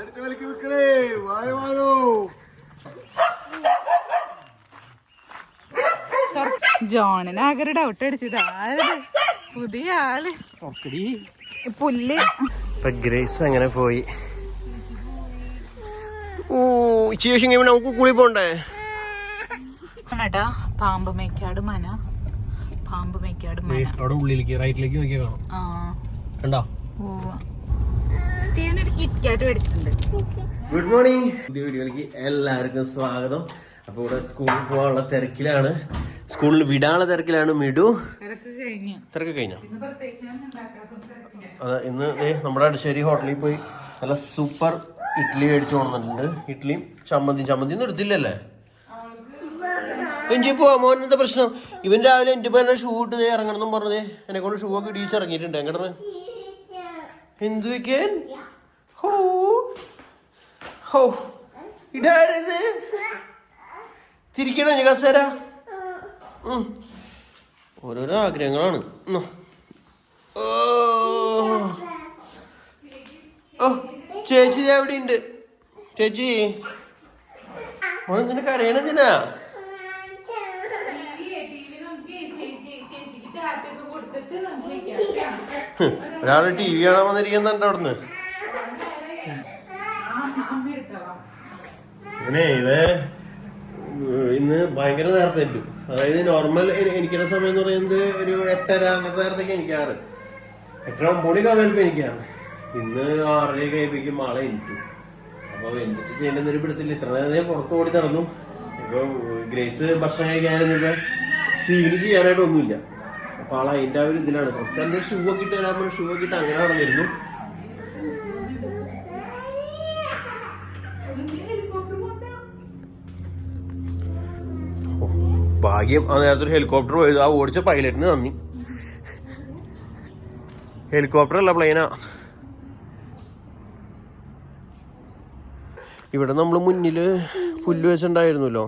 എടുത്ത് വിലക്ക് വിൽക്കണേ. വായ വാഴോ ജോണിനാകെ ഒരു ഡൗട്ട് അടിച്ചത്. ആരത്? പുതിയ ആൾ. പുല്ല്. ഗ്രേസ് അങ്ങനെ പോയി. ഓ ശേഷം നമുക്ക് കുളി പോണ്ടേ? ടാ പാമ്പ് മേക്കാട് മന. പാമ്പ് മേക്കാട് മന. അവിടെ ഉള്ളിലേക്ക് റൈറ്റിലേക്ക് നോക്കിയാ കാണാം. ആ. കണ്ടോ? ഉവ്വ്. ഒരു മേടിച്ചിട്ടുണ്ട്. ഗുഡ് മോർണിംഗ് പുതിയ വീഡിയോയിലേക്ക് എല്ലാവർക്കും സ്വാഗതം. അപ്പൊ ഇവിടെ സ്കൂളിൽ പോകാനുള്ള തിരക്കിലാണ്. സ്കൂളിൽ വിടാനുള്ള തിരക്കിലാണ് മിഡു. തിരക്ക് കഴിഞ്ഞു. അതെ ഇന്ന് നമ്മുടെ അടിശ്ശേരി ഹോട്ടലിൽ പോയി നല്ല സൂപ്പർ ഇഡ്ഡലി മേടിച്ചു കൊണ്ടുവന്നിട്ടുണ്ട്. ഇഡ്ഡലിയും ചമ്മന്തി ചമ്മന്തി ഒന്നും എടുത്തില്ലല്ലേ? എഞ്ചി പോവാ മോൻ എന്താ പ്രശ്നം? ഇവൻ രാവിലെ എന്റെ പേരെ ഷൂ ഇട്ട് ഇറങ്ങണം എന്നും പറഞ്ഞേ എന്നെ കൊണ്ട് ഷൂ ഒക്കെ ഇടിച്ച് ഇറങ്ങിയിട്ടുണ്ട്. എങ്ങോട്ട് എന്ത് ഹോ. ഹോ. ഇടാരത് തിരിക്കണോ ഞാൻ കസേര. ഓരോരോ ആഗ്രഹങ്ങളാണ്. ഓ. ഓ ചേച്ചി എവിടെ ഉണ്ട് ചേച്ചി. മോനെ നിനക്ക് അറിയണതിനാ ഒരാൾ ടി വി കാണാൻ വന്നിരിക്കുന്നുണ്ട് അവിടുന്ന്. ഇവനെ ഇത് ഇന്ന് ഭയങ്കര നേരത്തെ അതായത് നോർമൽ എനിക്കുള്ള സമയം എന്ന് പറയുന്നത് ഒരു എട്ടര അങ്ങനത്തെ നേരത്തേക്ക് എനിക്കാറ്. എട്ടര മണി കവലിപ്പ് എനിക്കാറ്. ഇന്ന് ആറര കഴിപ്പിക്കും ആളെ എനിക്കും അപ്പൊ എന്നിട്ട് ചെയ്യേണ്ട ഒരു പിടുത്തില്ല ഇത്ര നേരം പുറത്തു ഓടി നടന്നു. ഇപ്പൊ ഗ്രേസ് ഭക്ഷണം കഴിക്കാനൊക്കെ സ്റ്റീവിന് ചെയ്യാനായിട്ടൊന്നുമില്ല. അപ്പൊ ആൾ അതിന്റെ ആ ഒരു ഇതിലാണ്. കുറച്ച് എന്തെങ്കിലും ഷൂ ഒക്കെ ഇട്ട് തരാൻ ഷൂ ഒക്കെ ഇട്ട് അങ്ങനെ നടന്നിരുന്നു. ഭാഗ്യം. ആ നേരത്തെ ഒരു ഹെലികോപ്റ്റർ പോയത്. ആ ഓടിച്ച പൈലറ്റിന് നന്ദി. ഹെലികോപ്റ്റർ അല്ല പ്ലെയിനാ ഇവിടെ നമ്മൾ മുന്നിൽ പുല്ല് വെച്ചിട്ടുണ്ടായിരുന്നല്ലോ.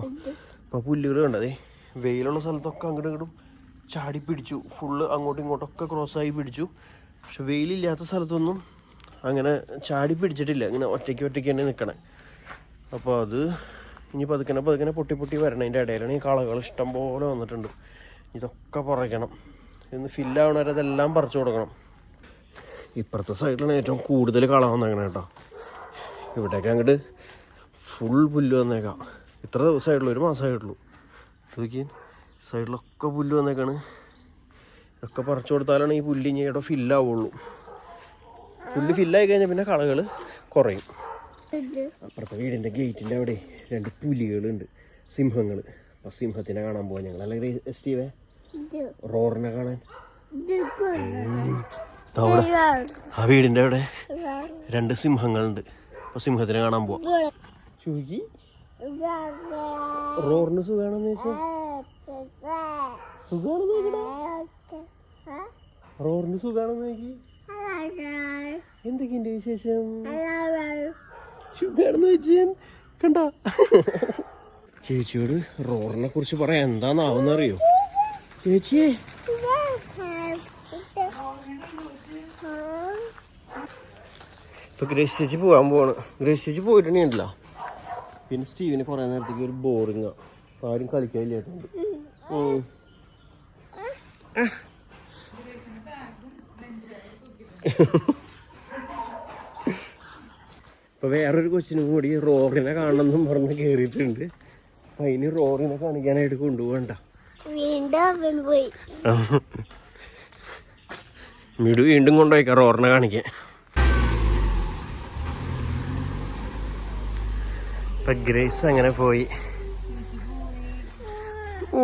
അപ്പൊ പുല്ലുകൾ കണ്ടതേ. വെയിലുള്ള സ്ഥലത്തൊക്കെ അങ്ങോട്ടും ഇങ്ങോട്ടും ചാടി പിടിച്ചു. ഫുള്ള് അങ്ങോട്ടും ഇങ്ങോട്ടൊക്കെ ആയി പിടിച്ചു. പക്ഷെ വെയിലില്ലാത്ത സ്ഥലത്തൊന്നും അങ്ങനെ ചാടി പിടിച്ചിട്ടില്ല. ഇങ്ങനെ ഒറ്റയ്ക്ക് ഒറ്റയ്ക്ക് തന്നെ നിൽക്കണേ അപ്പോൾ അത് ഇനി പതുക്കനെ പതുക്കനെ പൊട്ടി പൊട്ടി വരണം. അതിന്റെ ഇടയിലാണ് ഈ കളകൾ ഇഷ്ടം പോലെ വന്നിട്ടുണ്ട്. ഇതൊക്കെ പറയണം ഇന്ന് ഫില്ലാവണ വരെ അതെല്ലാം പറിച്ചു കൊടുക്കണം. ഇപ്പുറത്തെ സൈഡിലാണ് ഏറ്റവും കൂടുതൽ കള വന്നേക്കണേ കേട്ടോ. ഇവിടേക്ക് അങ്ങോട്ട് ഫുൾ പുല്ല് വന്നേക്കാം. ഇത്ര ദിവസമായിട്ടുള്ളൂ ഒരു മാസമായിട്ടുള്ളൂ. നോക്കി സൈഡിലൊക്കെ പുല്ല് വന്നേക്കാണ്. ഇതൊക്കെ പറിച്ചു കൊടുത്താലാണ് ഈ പുല്ല് ഇനി ഇവിടെ ഫില്ലാവുള്ളൂ പുല്ല് ഫില്ലായി കഴിഞ്ഞാൽ പിന്നെ കളകൾ കുറയും. അപ്പുറത്തെ വീടിന്റെ ഗേറ്റിന്റെ അവിടെ രണ്ട് പുലികളുണ്ട്. സിംഹങ്ങൾ അപ്പോൾ സിംഹത്തിനെ കാണാൻ പോവാ ഞങ്ങൾ അല്ലെങ്കിൽ സ്റ്റീവേ? റോറിനെ കാണാൻ. അവിടെ. ആ വീടിന്റെ അവിടെ രണ്ട് സിംഹങ്ങളുണ്ട്. അപ്പോൾ സിംഹത്തിനെ കാണാൻ പോവാം. ചൂക്കി റോറിന് സുഖാണെന്ന് ചോദിച്ചാൽ സുഖമാണെന്ന് റോറിന് സുഖാണെന്ന് നോക്കി എന്തൊക്കെയുണ്ട് വിശേഷം? സുഖാണെന്ന് ചോദിച്ചാൽ കണ്ട? ചേച്ചിയോട് റോറിനെ കുറിച്ച് പറയാൻ എന്താന്നാവുന്നറിയോ? ചേച്ചിയെ. ഇപ്പൊ ഗ്രേസ് പോവാൻ പോവാണ്. ഗ്രേസ് ചേച്ചി പോയിട്ടുണ്ടെങ്കിലോ പിന്നെ സ്റ്റീവിന് കുറെ നേരത്തേക്ക് ഒരു ബോറിങ്ങാ. ആരും കളിക്കാനില്ലാത്തതുകൊണ്ട് ഓ ആ. ഇപ്പൊ വേറൊരു കൊച്ചിനും കൂടി റോറിനെ കാണണമെന്നും പറഞ്ഞ് കേറിയിട്ടുണ്ട്. അപ്പൊ അതിന് റോറിനെ കാണിക്കാനായിട്ട് കൊണ്ടുപോകണ്ട. വീട് വീണ്ടും കൊണ്ടുപോയിക്കാം റോറിനെ കാണിക്കാൻ. ഇപ്പൊ ഗ്രേസ് അങ്ങനെ പോയി. ഓ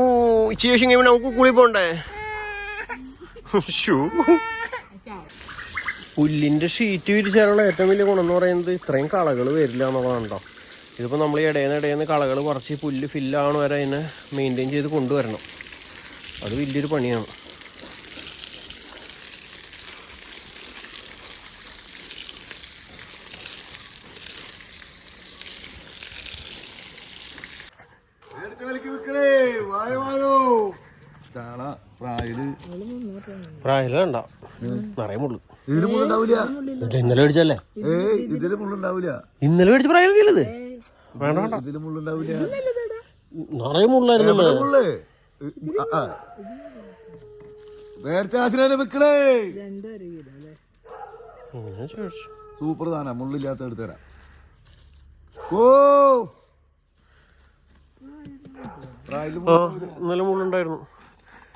കഴിയുമ്പോ നമുക്ക് കുളി പോണ്ടേ? ഷൂ പുല്ലിന്റെ ഷീറ്റ് വിരിച്ചാലുള്ള ഏറ്റവും വലിയ ഗുണം എന്ന് പറയുന്നത് ഇത്രയും കളകൾ വരില്ല എന്നുള്ളതാണ് കേട്ടോ ഇതിപ്പോൾ നമ്മൾ ഇടയിൽ നിന്ന് ഇടയിൽ നിന്ന് കളകൾ കുറച്ച് പുല്ല് ഫില്ലാവണ വരെ അതിനെ മെയിന്റെയിൻ ചെയ്ത് കൊണ്ടുവരണം. അത് വലിയൊരു പണിയാണ് എടുത്ത് വിലക്ക് വിൽക്കണേ വായ വാഴോ ചാള പ്രായൽ പ്രായം വേണ്ട നിറയെ മുള്ളു. ഇതിൽ മുള്ളുണ്ടാവില്ല ഇന്നലെ മേടിച്ചല്ലേ ഏയ് ഇതിൽ മുള്ളുണ്ടാവില്ല ഇന്നലെ മേടിച്ച പ്രായമല്ലേ ഇത്? വേണ്ട വേണ്ട. ഇതിൽ മുള്ളുണ്ടാവില്ല നിറയെ മുള്ളായിരുന്നു മുള്ള്. മേടിച്ച വെക്കണേ. സൂപ്പർ സാധന മുള്ളില്ലാത്ത എടുത്തു തരാം. ഓ. ഇന്നലെ മുള്ളുണ്ടായിരുന്നു.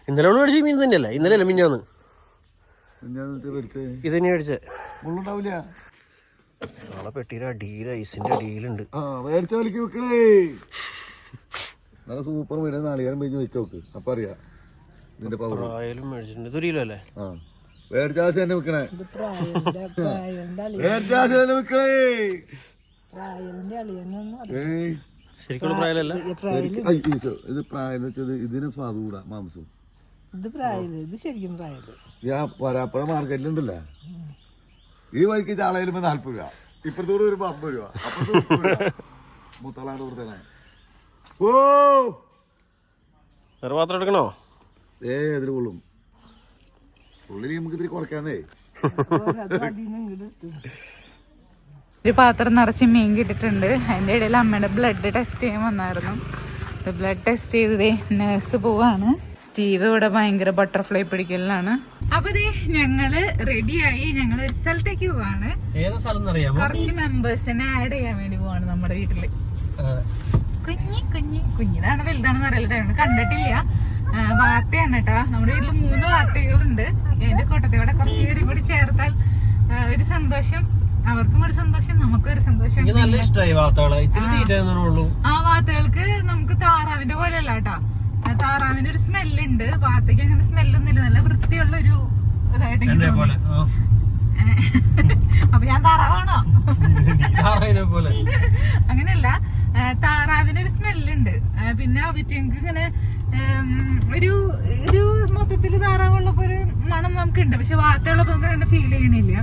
ഇന്നലെ മേടിച്ച മീൻ തന്നെയല്ലേ? ഇന്നലെ അല്ല മിഞ്ഞാന്ന് ഇത് തന്നെ മേടിച്ചേ. മുള്ളുണ്ടാവില്ല നാളെ പെട്ടിയുടെ അടിയിൽ ഐസിന്റെ അടിയിലുണ്ട്. ആ മേടിച്ച വലിക്ക് വെക്കണേ. നല്ല സൂപ്പർ മീൻ നാളികേരം മേടിച്ച് വെച്ച് നോക്ക്. അപ്പൊ അറിയാം ഇതിന്റെ പവർ പ്രായാലും മേടിച്ചിട്ടുണ്ട്. ഇതൊരു കിലോ അല്ലേ? ആ. മേടിച്ച ആശ തന്നെ വെക്കണേ. മേടിച്ച ആശ തന്നെ വെക്കണേ. ഏയ്. ശരിക്കുള്ള പ്രായലല്ല? ഇത് പ്രായം വെച്ചത് ഇതിന് സ്വാദ് കൂടാ മാംസം ഇത് പ്രായമില്ല ഇത് ശരിക്കും ഞാൻ വരാപ്പുഴ മാർക്കറ്റിലുണ്ടല്ലേ? ഈ വഴിക്ക് ചാളയിൽ വരുമ്പോ നാല്പത് രൂപ. ഇപ്പുറത്തോട് വരുമ്പോ അമ്പത് രൂപ. ഓ! വേറെ പാത്രം എടുക്കണോ? ഏ അതിന് കൊള്ളും. ഉള്ളിൽ നമുക്ക് ഇത്തിരി കുറയ്ക്കാന്നേ. ഒരു പാത്രം നിറച്ച് മീൻ കിട്ടിയിട്ടുണ്ട്. അതിന്റെ ഇടയിൽ അമ്മയുടെ ബ്ലഡ് ടെസ്റ്റ് ചെയ്യാൻ വന്നായിരുന്നു. ബ്ലഡ് ടെസ്റ്റ് ചെയ്തതേ നേഴ്സ് പോവാണ്. സ്റ്റീവ് ഇവിടെ ഭയങ്കര ബട്ടർഫ്ലൈ പിടിക്കലാണ് അപ്പൊ ഞങ്ങൾ റെഡിയായി ഞങ്ങൾ ഒരു സ്ഥലത്തേക്ക് പോവാണ്. കുറച്ച് മെമ്പേഴ്സിനെ ആഡ് ചെയ്യാൻ വേണ്ടി പോവാണ് നമ്മുടെ വീട്ടിൽ. കുഞ്ഞി കുഞ്ഞി. കുഞ്ഞിതാണ് വലുതാണെന്ന് അറിയില്ല. കണ്ടിട്ടില്ല. വാർത്തയാണ് കേട്ടോ. നമ്മുടെ വീട്ടിൽ മൂന്ന് വാർത്തകളുണ്ട്. എന്റെ കൂട്ടത്തോടെ കുറച്ച് പേര് കൂടി ചേർത്താൽ ഒരു സന്തോഷം. അവർക്കും ഒരു സന്തോഷം നമുക്കും ഒരു സന്തോഷം. എനിക്ക് നല്ല ഇഷ്ടമായി വാർത്തകൾ. ഇത്തിരി തീറ്റ ഉള്ളൂ. ആ വാർത്തകൾക്ക് നമുക്ക് താറാവിന്റെ പോലെയല്ല കേട്ടോ. ആ, താറാവിന്റെ ഒരു സ്മെല്ലുണ്ട്. വാർത്തയ്ക്ക് അങ്ങനെ സ്മെല്ലൊന്നുമില്ല. നല്ല വൃത്തിയുള്ള ഒരു ഇതായിട്ട് പോലെ. അപ്പൊ ഞാൻ താറാവാണോ? പോലെ. അങ്ങനെയല്ല. താറാവിന് ഒരു സ്മെല്ലുണ്ട്. പിന്നെ അവറ്റങ്ങൾക്ക് ഇങ്ങനെ ഒരു ഒരു മൊത്തത്തിൽ താറാവുള്ളപ്പോ ഒരു മണം നമുക്കുണ്ട്. പക്ഷെ വാർത്തയുള്ളപ്പോ നമുക്ക് അങ്ങനെ ഫീൽ ചെയ്യണില്ല.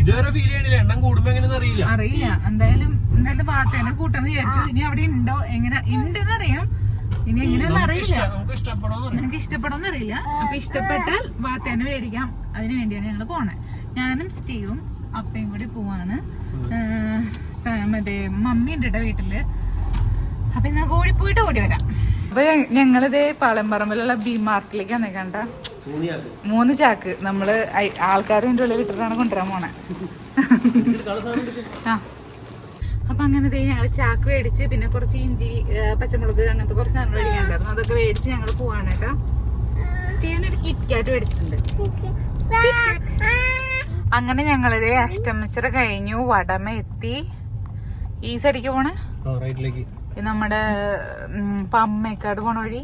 ഇതുവരെ ഫീൽ ചെയ്യണില്ല. എണ്ണം കൂടുമ്പോ എങ്ങനെയെന്ന് അറിയില്ല. അറിയില്ല. എന്തായാലും എന്തായാലും പാത്തേനെ കൂട്ടാന്ന് വിചാരിച്ചു. ഇനി അവിടെ ഉണ്ടോ? എങ്ങനെ? ഉണ്ടെന്ന് അറിയാം ഇനി എങ്ങനെയാന്ന് അറിയില്ല. നമുക്ക് ഇഷ്ടപ്പെടുമെന്ന് അറിയില്ല. അപ്പൊ ഇഷ്ടപ്പെട്ടാൽ പാത്തേനെ മേടിക്കാം. അതിനു വേണ്ടിയാണ് ഞങ്ങൾ പോണേ. ഞാനും സ്റ്റീവും അപ്പയും കൂടി പോവാണ്. മറ്റേ മമ്മി ഉണ്ട് വീട്ടിൽ. അപ്പൊ ഇന്ന് ഓടിപ്പോയിട്ട് ഓടി വരാം. അപ്പൊ ഞങ്ങളിതേ പാളയംപറമ്പിലുള്ള ബി മാർക്കിലേക്കാണ് കണ്ട. മൂന്ന് ചാക്ക്. നമ്മൾ ആൾക്കാരുടെ ഉള്ളിൽ ഇട്ടിട്ടാണ് കൊണ്ടുവരാൻ പോണേ. ആ. അപ്പൊ അങ്ങനെ ദേ ഞങ്ങൾ ചാക്ക് മേടിച്ച് പിന്നെ കുറച്ച് ഇഞ്ചി പച്ചമുളക് അങ്ങനത്തെ കുറച്ച് സാധനം മേടിക്കാണ്ടായിരുന്നു അതൊക്കെ മേടിച്ച് ഞങ്ങൾ പോവാണ് കേട്ടോ. സ്റ്റീവൻ ഒരു കിറ്റ് കാറ്റ് മേടിച്ചിട്ടുണ്ട്. അങ്ങനെ ഞങ്ങളിത് അഷ്ടമിച്ചറ കഴിഞ്ഞു. വടമ എത്തി. ഈ സൈഡിക്ക് പോണേ? റൈറ്റിലേക്ക് നമ്മുടെ പമ്മേക്കാട് പോണ വഴി?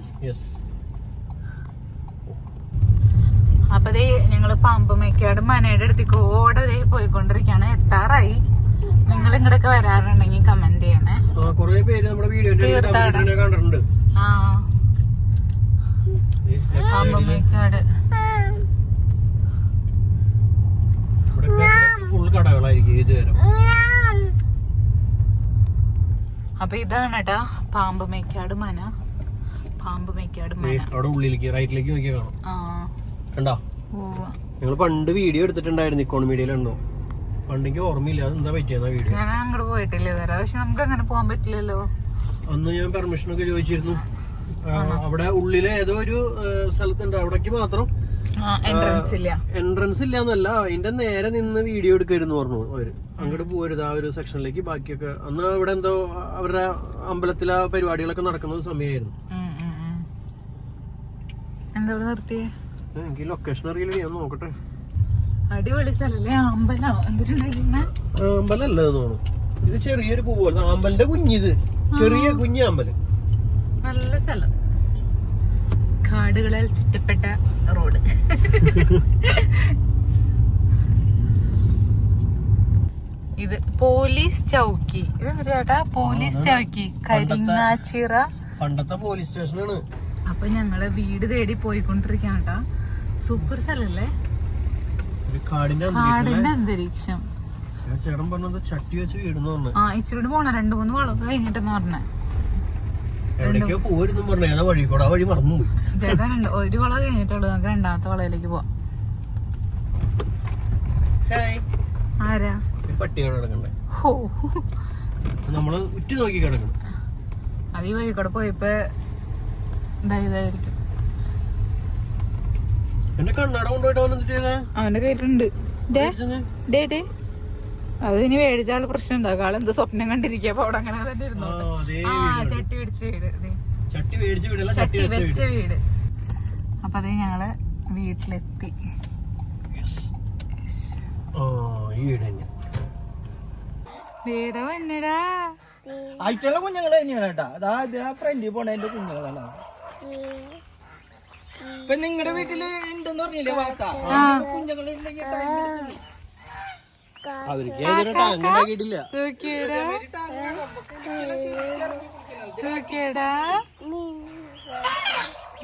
അപ്പൊ ദേ ഞങ്ങൾ പാമ്പമേക്കാട് മനയുടെ അടുത്തേക്ക് ഓടെ ദേ പോയിക്കൊണ്ടിരിക്കാണ്. എത്താറായി. നിങ്ങൾ ഇങ്ങടൊക്കെ വരാറുണ്ടെങ്കിൽ കമന്റ് ചെയ്യണേ. ആ പേര് നമ്മുടെ തീർത്ഥാടനം. കണ്ടിട്ടുണ്ട്. ആ. പാമ്പമേക്കാട്. ഫുൾ കടകളായിരിക്കും ഇത് വരെ അപ്പൊ ഇതാണ് കേട്ടാ പാമ്പമേക്കാട് മന. പാമ്പ് മേക്കാട് മന. അവിടെ ഉള്ളിലേക്ക് റൈറ്റിലേക്ക് നോക്കിയാ കാണാം. ആ. കണ്ടോ. ഞങ്ങൾ പണ്ട് വീഡിയോ എടുത്തിട്ടുണ്ടായിരുന്നു ഇക്കോൺ മീഡിയയിലുണ്ടോ പണ്ട് എനിക്ക് ഓർമ്മയില്ല. അതെന്താ പറ്റിയെന്നാ വീഡിയോ? ഞാൻ അങ്ങോട്ട് പോയിട്ടില്ല തരാം പക്ഷെ നമുക്ക് അങ്ങനെ പോകാൻ പറ്റില്ലല്ലോ. അന്ന് ഞാൻ പെർമിഷൻ ഒക്കെ ചോദിച്ചിരുന്നു. അവിടെ ഉള്ളിലെ ഏതോ ഒരു സ്ഥലത്തുണ്ട്. അവിടേക്ക് മാത്രം എൻട്രൻസ് ഇല്ല. എന്നല്ല അതിന്റെ നേരെ നിന്ന് വീഡിയോ എടുക്കായിരുന്നു പറഞ്ഞു അവർ. അങ്ങോട്ട് പോരുത് ആ ഒരു സെക്ഷനിലേക്ക് ബാക്കിയൊക്കെ. അന്ന് ഇവിടെ എന്തോ അവരുടെ അമ്പലത്തിലെ പരിപാടികളൊക്കെ നടക്കുന്ന സമയമായിരുന്നു എനിക്ക് ലൊക്കേഷൻ അറിയില്ല ഞാൻ നോക്കട്ടെ. അടിപൊളി സ്ഥലല്ലേ അമ്പലം. അമ്പലം അല്ലെന്ന് അമ്പലല്ല തോന്നുന്നു. ഇത് ചെറിയൊരു പൂ പോലെ അമ്പലിന്റെ കുഞ്ഞിത് ചെറിയ കുഞ്ഞ് അമ്പലം. നല്ല സ്ഥലം. കാടുകളാൽ ചുറ്റപ്പെട്ട റോഡ്. ഇത് പോലീസ് ചൗക്കി. ഇത് ചേട്ടാ? പോലീസ് ചൗക്കി. കരിങ്ങാച്ചിറ. പണ്ടത്തെ പോലീസ് സ്റ്റേഷനാണ്. അപ്പൊ ഞങ്ങൾ വീട് തേടി പോയിക്കൊണ്ടിരിക്കാണ് കേട്ടാ. സൂപ്പർ സ്ഥലല്ലേ? കാടിന്റെ അന്തരീക്ഷം ചേട്ടൻ പറഞ്ഞത് ചട്ടി വെച്ച് വീടെന്ന് ആ ഇച്ചിരി പോണ. രണ്ടു മൂന്ന് വളവ് കഴിഞ്ഞിട്ടെന്ന് പറഞ്ഞേ. എവിടേക്കോ പോയിരുന്നു പറഞ്ഞു ഏതാ വഴി? കൂടെ ആ വഴി മറന്നു പോയി. ഒരു വളവ് കഴിഞ്ഞിട്ടുള്ളൂ നമുക്ക് രണ്ടാമത്തെ വളവിലേക്ക് പോവാം. ആരാ? പട്ടിയാണ് കിടക്കണ്ടേ നമ്മൾ ഉറ്റു നോക്കി കിടക്കണം. അത് ഈ വഴി കൂടെ പോയപ്പോ ഇതായതായിരിക്കും എന്റെ കണ്ണട കൊണ്ടുപോയിട്ട് അവൻ എന്നിട്ട് ചെയ്തേ? അവന്റെ കയ്യിലുണ്ട്? ഡേ ഡേ അത് ഇനി മേടിച്ചാൽ പ്രശ്നം ഉണ്ടാകും ആൾ എന്തോ സ്വപ്നം കണ്ടിരിക്കുക അപ്പൊ അവിടെ അങ്ങനെ തന്നെ ഇരുന്നു ആ ചട്ടി പിടിച്ച വീട്. ചട്ടി മേടിച്ച വീടല്ല ചട്ടി വെച്ച വീട്. വീട്. അപ്പൊ അത് ഞങ്ങൾ വീട്ടിലെത്തി. വീട് ആയിട്ടുള്ള കുഞ്ഞുങ്ങൾ തന്നെയാണ് കേട്ടാ. ഫ്രണ്ടിൽ പോണ എന്റെ കുഞ്ഞുങ്ങളാണ് ഇപ്പൊ നിങ്ങളുടെ വീട്ടിൽ ഉണ്ടെന്ന് പറഞ്ഞില്ലേ വാർത്ത കുഞ്ഞുങ്ങൾ തൂക്കിയടാ. തൂക്കിയടാ.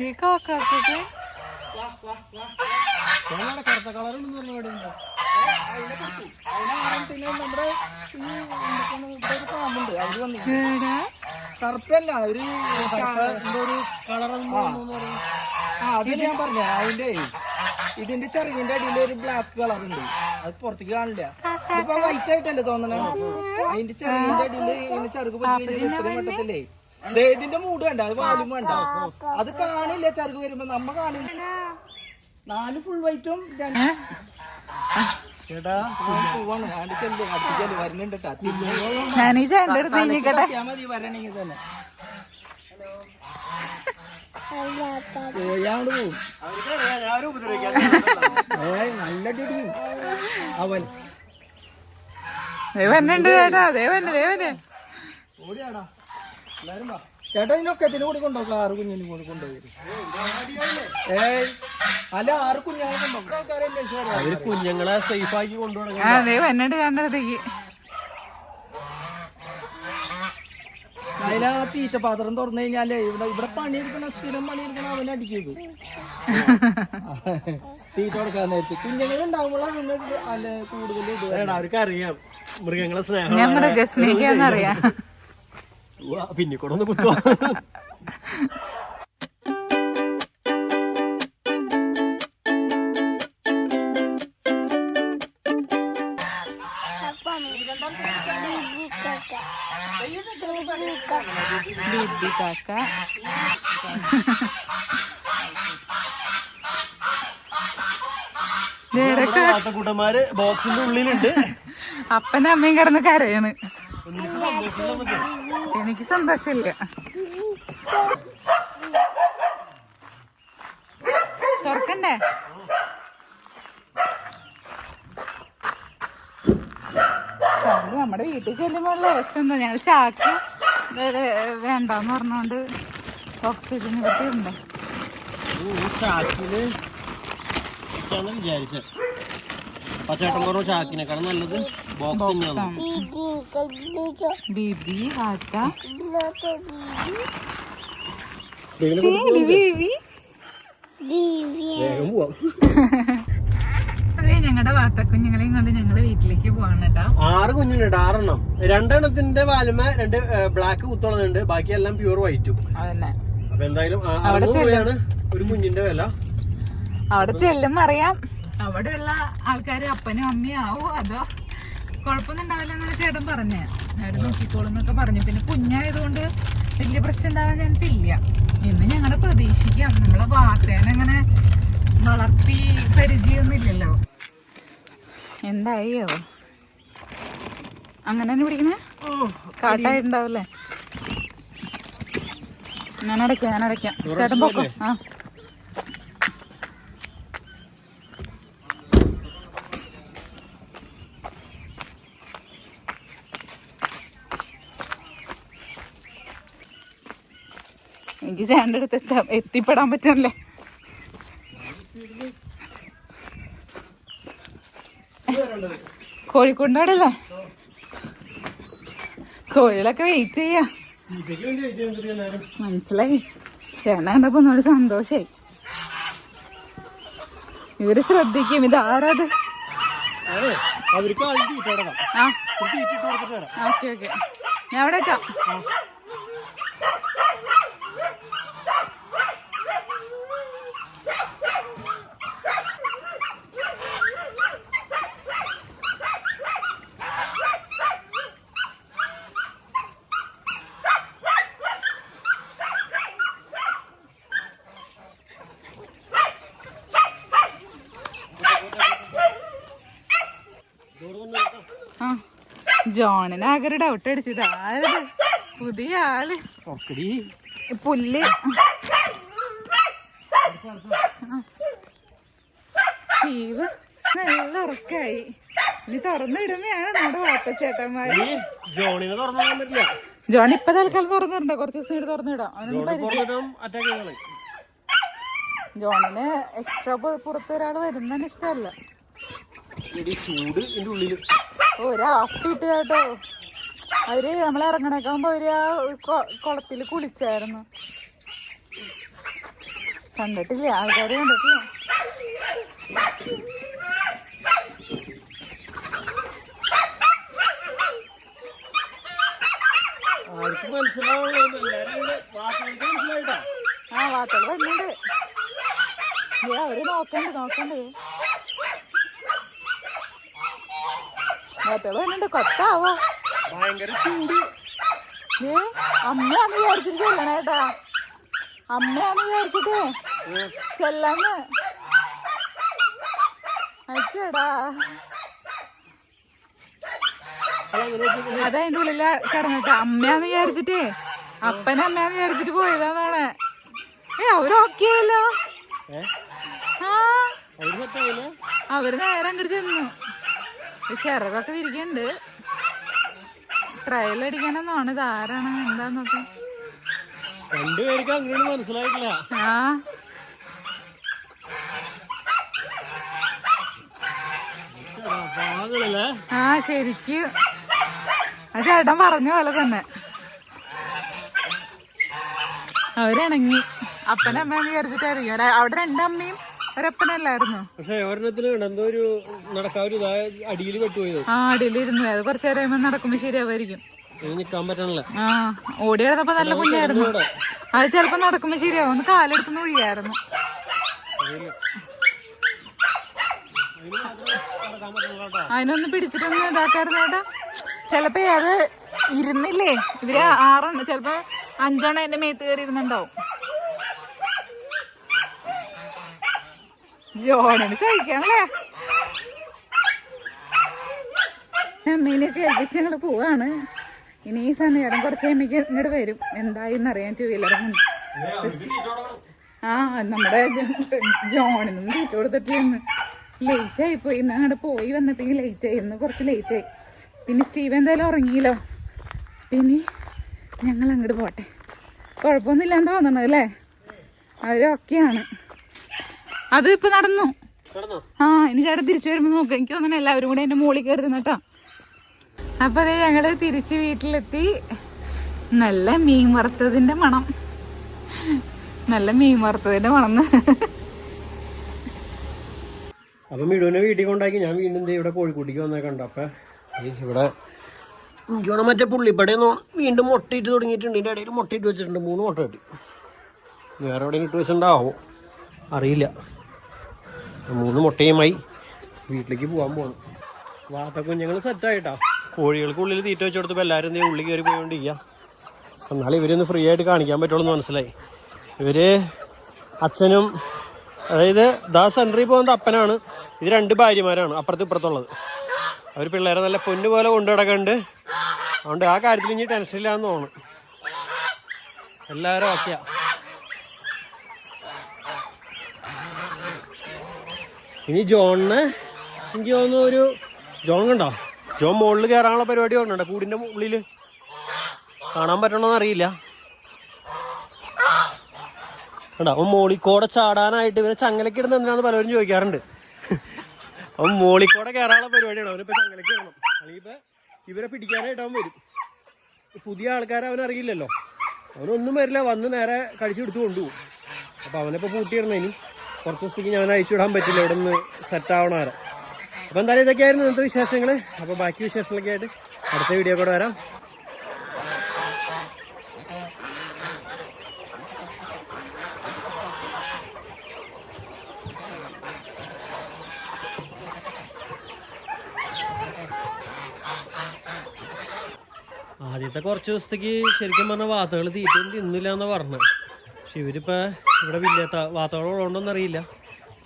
ഈ കോക്കൊക്കെ കറുത്ത കളർ ഉണ്ടെന്ന് പറഞ്ഞ ഇവിടെ ഉണ്ടോ? നമ്മുടെ ഒരു പാമ്പുണ്ട് അവർ കറുപ്പല്ല അവർ എന്തോ ഒരു കളർ ആ. അത് ഞാൻ പറഞ്ഞ. അതിന്റെ ഇതിന്റെ ചെറുകിന്റെ അടിയിൽ ഒരു ബ്ലാക്ക് കളർ ഉണ്ട്. അത് പുറത്തേക്ക് കാണില്ല. ഇപ്പൊ വൈറ്റ് ആയിട്ടല്ലേ തോന്നണേ. അതിന്റെ ചെറുകിന്റെ അടിയിൽ ഇങ്ങനെ ചെറുക്ക് പറ്റി ഇത്രയും വട്ടത്തില്ലേ? ഇതിന്റെ മൂട് വേണ്ട അത് വാലും വേണ്ട അത് കാണില്ല ചെറുക്ക് വരുമ്പോ. നമ്മ കാണില്ല. നാല് ഫുൾ വൈറ്റും രണ്ട്. ഞാൻ ഈ മതി വരണെങ്കിൽ തന്നെ. പോയാണ്ട് ഏയ് നല്ല അടിയും അവൻ. ചേട്ടാ കൂടി കൊണ്ടുപോകും ആറ് കുഞ്ഞിനും കൂടി കൊണ്ടുപോയി. ഏയ് അല്ല ആറ് കുഞ്ഞുങ്ങളെ കൊണ്ടുപോകും ആൾക്കാരല്ലേ അവർ കുഞ്ഞുങ്ങളെ സേഫ് ആക്കി കൊണ്ടുപോകണം. ആ ദേ വന്നുണ്ട് ചേട്ടന്റെ അടുത്തേക്ക് അതിനാ തീറ്റ പാത്രം തുറന്നു കഴിഞ്ഞാലേ ഇവിടെ ഇവിടെ പണിയെടുക്കണ സ്ഥിരം പണിയെടുക്കണ അവനെ അടിക്കുന്നത് തീറ്റ കൊടുക്കാൻ നേരത്തെ. കുഞ്ഞുങ്ങൾ ഉണ്ടാവുമ്പോഴാണ് അല്ല കൂടുതൽ ഇത് അവർക്ക് അറിയാം മൃഗങ്ങളെ സ്നേഹം പിന്നെ കൂടെ ഒന്ന് കുത്തുവാ? ബീബി കാക്ക കൂട്ടന്മാര് ബോക്സിന്റെ ഉള്ളിലുണ്ട്. അപ്പനും അമ്മയും കിടന്ന് കരയാണ്. എനിക്ക് സന്തോഷമില്ല. തുറക്കണ്ടേ? നമ്മുടെ വീട്ടിൽ ചെല്ലുമ്പോഴുള്ള അവസ്ഥ എന്താ? ഞങ്ങൾ ചാക്ക് വേറെ വേണ്ടെന്ന് പറഞ്ഞുകൊണ്ട് ഓക്സിജൻ കിട്ടിയിട്ടുണ്ട്. വിചാരിച്ചത് പച്ചേട്ടൻ പറഞ്ഞു ചാക്കിനെക്കാളും നല്ലത് ബോക്സ് തന്നെയാണ്. ബിബി ആറ്റ ബീബി ബിബി വേഗം പോവാം ഞങ്ങളുടെ വാർത്തക്കുഞ്ഞുങ്ങളെയും കൊണ്ട് ഞങ്ങൾ വീട്ടിലേക്ക് പോവാണ് കേട്ടോ ആറ് കുഞ്ഞുണ്ട് ആറെണ്ണം. രണ്ടെണ്ണത്തിന്റെ വാലുമ രണ്ട് ബ്ലാക്ക് കുത്തുള്ളതുണ്ട്. ബാക്കിയെല്ലാം പ്യൂർ വൈറ്റും അതന്നെ. അപ്പൊ എന്തായാലും ഒരു കുഞ്ഞിന്റെ വില. അവിടെ ചെല്ലും അറിയാം. അവിടെയുള്ള ആൾക്കാര് അപ്പനും അമ്മയും ആവോ? അതോ കുഴപ്പമൊന്നും ഉണ്ടാവില്ല എന്നാണ് ചേട്ടൻ പറഞ്ഞേ. അവർ നോക്കിക്കോളും എന്നൊക്കെ പറഞ്ഞു. പിന്നെ കുഞ്ഞായതുകൊണ്ട് വലിയ പ്രശ്നം ഉണ്ടാവാൻ ചാൻസ് ഇല്ല. ഇന്ന് ഞങ്ങളുടെ പ്രതീക്ഷിക്കാം. നമ്മളെ വാർത്തേനങ്ങനെ വളർത്തി പരിചയമൊന്നും ഇല്ലല്ലോ എന്തായോ അങ്ങനെ തന്നെ പിടിക്കണേ കാട്ടായിട്ടുണ്ടാവില്ലേ? ഞാൻ അടയ്ക്കാം ഞാൻ അടയ്ക്കാം. ചേട്ടൻ പോക്കോ? ആ. എനിക്ക് ചേട്ടന്റെ അടുത്ത് എത്താം എത്തിപ്പെടാൻ പറ്റണല്ലേ. കോഴിക്കോണ്ടല്ലേ കോഴികളൊക്കെ വെയിറ്റ് ചെയ്യാ. മനസ്സിലായി. ചേട്ടൻ കണ്ടപ്പോ ഒന്നോട് സന്തോഷായി. ഇവർ ശ്രദ്ധിക്കും. ഇത് ആരാത് ഓക്കെ ഓക്കെ. ഞാൻ അവിടെ വെക്കാം. ജോണിന് ആകെ ഒരു ഡൗട്ട് അടിച്ചത്. ആരത്? പുതിയ ആൾ. പുല്ല്. സ്റ്റീവ് നല്ല ഉറക്കായി. ഇനി തുറന്നിടുമ്പോഴാണ് നമ്മുടെ വാപ്പച്ചേട്ടന്മാര്. ജോൺ ഇപ്പൊ തൽക്കാലം തുറന്നിടണ്ട. കുറച്ച് ദിവസം ഇട്ട് തുറന്നിടാം അവനൊന്ന് ജോണിന് എക്സ്ട്രാ പുറത്തൊരാൾ വരുന്നതിന് ഇഷ്ടമല്ല. ചൂട് ഉള്ളിൽ. ഒരു ഇട്ട് കേട്ടോ. അവർ നമ്മൾ ഇറങ്ങണേക്കാകുമ്പോ അവർ ആ കൊ- കുളത്തിൽ കുളിച്ചായിരുന്നു. കണ്ടിട്ടില്ല? ആൾക്കാര് കണ്ടിട്ടില്ല? ആ വരുന്നുണ്ട് ദേ അവർ നോക്കണ്ട് നോക്കണ്ട്. വാർത്തകൾ വരുന്നുണ്ട് കൊത്താവോ? ഭയങ്കര ചൂട്. ഏ അമ്മയാന്ന് വിചാരിച്ചിട്ട് ചെല്ലണേട്ടാ അമ്മയാന്ന് വിചാരിച്ചിട്ട് ചെല്ലാന്ന്. അയച്ചേടാ. അതതിന്റെ ഉള്ളിൽ കിടന്നിട്ട്. അമ്മയാന്ന് വിചാരിച്ചിട്ടേ അപ്പനെ അമ്മയാന്ന് വിചാരിച്ചിട്ട് പോയതാന്നാണ് ഏ അവർ ഓക്കെ ആയല്ലോ. ആ. അവർ നേരെ അങ്ങോട്ട് ചെന്നു. ചിറകൊക്കെ വിരിക്കുന്നുണ്ട്. ട്രയൽ അടിക്കണമെന്നാണ്. ഇത് ആരാണ്? എന്താന്നൊക്കെ. രണ്ടുപേർക്ക് അങ്ങോട്ട് മനസ്സിലായിട്ടില്ല. ആ. ആ ശരിക്ക്. ആ ചേട്ടൻ പറഞ്ഞ പോലെ തന്നെ. അവരിണങ്ങി അപ്പനമ്മയെന്ന് വിചാരിച്ചിട്ടായിരിക്കും. ഒര- അവിടെ രണ്ടമ്മയും ഒരപ്പനല്ലായിരുന്നു പക്ഷെ ഒരെണ്ണത്തിന് കണ്ട? എന്തോ ഒരു നടക്കാ ഒരു ഇതാ അടിയിൽ പെട്ടുപോയത്. ആ അടിയിലിരുന്നു. അത് കുറച്ചു നേരം നടക്കുമ്പോ ശരിയാവായിരിക്കും പറ്റണല്ല. ആ ഓടി കിടന്നപ്പോ നല്ല കുഞ്ഞായിരുന്നു. അത് ചിലപ്പോ നടക്കുമ്പോ ശരിയാവും. ഒന്ന് കാലെടുത്തുനിന്ന് ഒഴിയായിരുന്നു. അതിനൊന്ന് പിടിച്ചിട്ടൊന്ന് ഇതാക്കായിരുന്നു ചേട്ടാ ചിലപ്പോ അത് ഇരുന്നില്ലേ? ഇവർ ആറെണ്ണം ചിലപ്പോ അഞ്ചെണ്ണം എന്റെ മേത്ത് കയറി ഇരുന്നുണ്ടാവും ജോണിന് സഹിക്കാണല്ലേ അമ്മീനൊക്കെ ഏൽപ്പിച്ച് ഞങ്ങൾ പോവാണ്. ഇനി ഈ സമയം കുറച്ച് കഴിയുമ്പോൾ ഇങ്ങോട്ട് വരും. എന്തായിന്ന് അറിയാൻ ടൂ വീലർ ആ നമ്മുടെ ജോണിനും തീറ്റ കൊടുത്തിട്ടില്ലെന്ന്. ലേറ്റ് ആയി പോയി. ഇന്ന് അങ്ങോട്ട് പോയി വന്നിട്ടെങ്കിൽ ലേറ്റ് ആയി. ഇന്ന് കുറച്ച് ലേറ്റ് ആയി. പിന്നെ സ്റ്റീവ് എന്തായാലും ഉറങ്ങിയല്ലോ. പിന്നെ ഞങ്ങൾ അങ്ങോട്ട് പോട്ടെ. കുഴപ്പമൊന്നുമില്ലാന്ന് തോന്നണത് അല്ലേ? അവരൊക്കെയാണ്. അത് ഇപ്പൊ നടന്നു? ആ ഇനി ചേട്ടൻ തിരിച്ചു വരുമ്പോ നോക്കാം. എനിക്ക് തോന്നണ എല്ലാവരും കൂടെ എന്റെ മുകളിൽ കയറി നിന്നിട്ടാ അപ്പൊ അതെ ഞങ്ങൾ തിരിച്ച് വീട്ടിലെത്തി. നല്ല മീൻ വറുത്തതിന്റെ മണം. നല്ല മീൻ വറുത്തതിന്റെ മണം. അപ്പൊ മിടുവിനെ വീട്ടിൽ കൊണ്ടാക്കി. ഞാൻ വീണ്ടും ഇവിടെ കോഴിക്കോട്ടേക്ക് വന്നേ കണ്ട. അപ്പൊ ഇവിടെ എനിക്ക് വേണം മറ്റേ പുള്ളിപ്പടയെന്ന് വീണ്ടും മുട്ടയിട്ട് തുടങ്ങിയിട്ടുണ്ട്. ഇതിന്റെ ഇടയിൽ മുട്ടയിട്ട് വെച്ചിട്ടുണ്ട്. മൂന്ന് മുട്ട കിട്ടി. വേറെ എവിടെയും ഇട്ട് വെച്ചിട്ടുണ്ടാവോ? അറിയില്ല. മൂന്ന് മുട്ടയുമായി വീട്ടിലേക്ക് പോകാൻ പോകണം വാത്ത കുഞ്ഞുങ്ങൾ സെറ്റായിട്ടാ കോഴികൾക്ക് ഉള്ളിൽ തീറ്റ വെച്ച് കൊടുത്തപ്പോൾ എല്ലാവരും ദേ ഉള്ളിൽ കയറി പോയോണ്ടിരിക്കുക എന്നാലും ഇവരൊന്ന് ഫ്രീ ആയിട്ട് കാണിക്കാൻ പറ്റുള്ളൂ എന്ന് മനസ്സിലായി. ഇവർ അച്ഛനും അതായത് ദാ സെന്ററിൽ പോകുന്നത് അപ്പനാണ്. ഇത് രണ്ട് ഭാര്യമാരാണ് അപ്പുറത്ത് ഇപ്പുറത്തുള്ളത് അവർ പിള്ളേരെ നല്ല പൊന്നു പോലെ കൊണ്ടു കിടക്കുന്നുണ്ട് അതുകൊണ്ട് ആ കാര്യത്തിൽ ഇനി ടെൻഷൻ ഇല്ലാന്ന് തോന്നുന്നു. എല്ലാവരും ഓക്കെയാ ഇനി ജോണിന് എനിക്ക് തോന്നുന്നു ഒരു ജോൺ കണ്ടോ? ജോൺ മുകളിൽ കയറാനുള്ള പരിപാടി പറഞ്ഞിട്ടുണ്ട്. കൂടിന്റെ ഉള്ളിൽ കാണാൻ പറ്റണമെന്ന് അറിയില്ല. കണ്ടോ? അവൻ മോളിക്കോടെ ചാടാനായിട്ട് ഇവരെ ചങ്ങലക്ക് ഇടുന്ന എന്തിനാന്ന് പലരും ചോദിക്കാറുണ്ട്. അവൻ മോളിക്കോടെ കയറാനുള്ള പരിപാടിയാണ്. അവരിപ്പോ ചങ്ങലക്ക് ഇടണം. അല്ലെങ്കിൽ ഇപ്പൊ ഇവരെ പിടിക്കാനായിട്ട് അവൻ വരും. പുതിയ ആൾക്കാരെ അവൻ അറിയില്ലല്ലോ. അവനൊന്നും വരില്ല. വന്ന് നേരെ കഴിച്ചെടുത്ത് കൊണ്ടുപോകും. അപ്പൊ അവനിപ്പോ പൂട്ടിയിടണം ഇനി. കുറച്ച് ദിവസത്തേക്ക് ഞാൻ അയച്ചു വിടാൻ പറ്റില്ല. ഇവിടെ നിന്ന് സെറ്റ് ആവണ വരെ അപ്പൊ എന്തായാലും ഇതൊക്കെയായിരുന്നു ഇന്നത്തെ വിശേഷങ്ങൾ അപ്പോൾ ബാക്കി വിശേഷങ്ങളൊക്കെ ആയിട്ട് അടുത്ത വീഡിയോ കൂടെ വരാം. ആദ്യത്തെ കുറച്ച് ദിവസത്തേക്ക് ശരിക്കും പറഞ്ഞ വാർത്തകൾ തീറ്റയും തിന്നില്ല എന്ന് പറഞ്ഞു പക്ഷെ ഇവരിപ്പോ ഇവിടെ വില്ലാത്ത വാത്തകളുള്ളതുകൊണ്ടൊന്നും അറിയില്ല.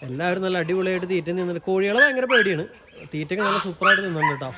എല്ലാവരും നല്ല അടിപൊളിയായിട്ട് തീറ്റ നിന്നിട്ട് കോഴികളെ ഭയങ്കര പേടിയാണ്. തീറ്റയൊക്കെ നല്ല സൂപ്പറായിട്ട് നിന്നുണ്ട് കേട്ടോ